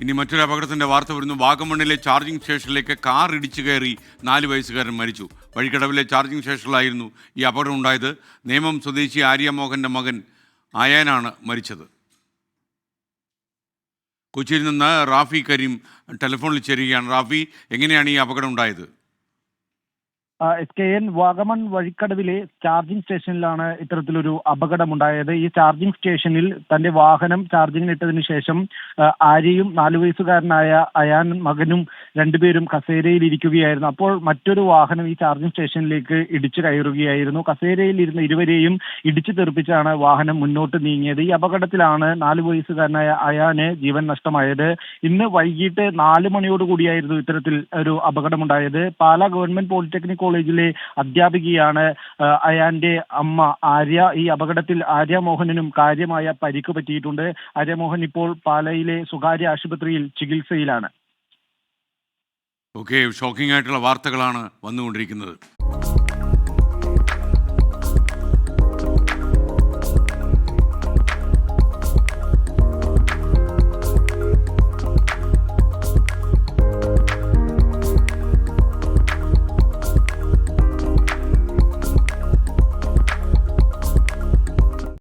ഇനി മറ്റൊരു അപകടത്തിന്റെ വാർത്ത വരുന്നു. വാഗമണ്ണിലെ ചാർജിംഗ് സ്റ്റേഷനിലേക്ക് കാർ ഇടിച്ചു കയറി നാല് വയസ്സുകാരൻ മരിച്ചു. വഴിക്കടവിലെ ചാർജിംഗ് സ്റ്റേഷനിലായിരുന്നു ഈ അപകടം ഉണ്ടായത്. നേമം സ്വദേശി ആര്യമോഹന്റെ മകൻ ആയാനാണ് മരിച്ചത്. കൊച്ചിയിൽ നിന്ന് റാഫി കരീം ടെലിഫോണിൽ ചേരുകയാണ്. റാഫി എങ്ങനെയാണ് ഈ അപകടം ഉണ്ടായത്? എസ് കെ എൻ വാഗമൺ വഴിക്കടവിലെ ചാർജിംഗ് സ്റ്റേഷനിലാണ് ഇത്തരത്തിലൊരു അപകടമുണ്ടായത്. ഈ ചാർജിംഗ് സ്റ്റേഷനിൽ തന്റെ വാഹനം ചാർജിങ്ങിനിട്ടതിന് ശേഷം ആര്യയും നാലു വയസ്സുകാരനായ അയാൻ മകനും രണ്ടുപേരും കസേരയിൽ ഇരിക്കുകയായിരുന്നു അപ്പോൾ മറ്റൊരു വാഹനം ഈ ചാർജിംഗ് സ്റ്റേഷനിലേക്ക് ഇടിച്ചു കയറുകയായിരുന്നു. കസേരയിൽ ഇരുന്ന ഇരുവരെയും ഇടിച്ചു തെറിപ്പിച്ചാണ് വാഹനം മുന്നോട്ട് നീങ്ങിയത്. ഈ അപകടത്തിലാണ് നാല് വയസ്സുകാരനായ അയാന് ജീവൻ നഷ്ടമായത്. ഇന്ന് വൈകിട്ട് നാല് മണിയോടുകൂടിയായിരുന്നു ഇത്തരത്തിൽ ഒരു അപകടമുണ്ടായത്. പാലാ ഗവൺമെന്റ് പോളിടെക്നിക് കോളേജിലെ അധ്യാപികയാണ് അയാന്റെ അമ്മ ആര്യ. ഈ അപകടത്തിൽ ആര്യ മോഹനനും കാര്യമായ പരിക്ക് പറ്റിയിട്ടുണ്ട്. ആര്യമോഹൻ ഇപ്പോൾ പാലയിലെ സ്വകാര്യ ആശുപത്രിയിൽ ചികിത്സയിലാണ്. ഓക്കെ ഷോക്കിംഗ് ആയിട്ടുള്ള വാർത്തകളാണ് വന്നുകൊണ്ടിരിക്കുന്നത്.